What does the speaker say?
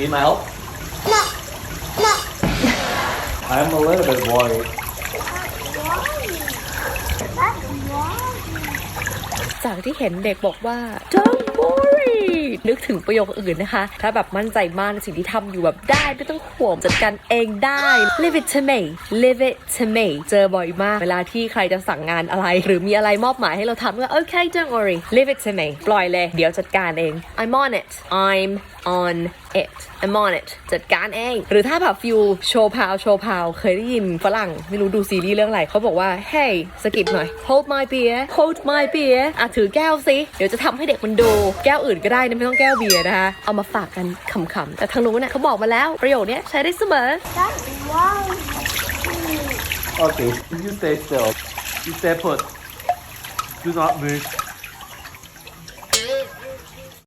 Need my help? No. No. I'm a little bit worried. จากที่เห็นเด็กบอกว่า don't นึกถึงประโยคอื่นนะคะ ถ้าแบบมั่นใจมากในสิ่งที่ทำอยู่แบบได้ไม่ต้องห่วงจัดการเองได้ leave it to me leave it to me เจอบ่อยมาก เวลาที่ใครจะสั่งงานอะไร หรือมีอะไรมอบหมายให้เราทำก็ okay don't worry leave it to me ปล่อยเลยเดี๋ยวจัดการเอง I'm on it I'm on it I'm on it จัดการเอง หรือถ้าแบบฟิวโชว์พาวโชว์พาวเคยได้ยินฝรั่งไม่รู้ดูซีรีส์เรื่องอะไรเขาบอกว่า hey สกิปหน่อย hold my beer hold my beer อะถือแก้วสิเดี๋ยวจะทำให้เด็กมันดู แก้วอื่นก็ได้นะไม่ต้องแก้วเบียร์นะคะ เอามาฝากกันขำๆ แต่ทางนู้นน่ยเขาบอกมาแล้วประโยคเนี้ยใช้ได้เสมอ That's wrong. Okay, you stay still. You stay put. Do not move.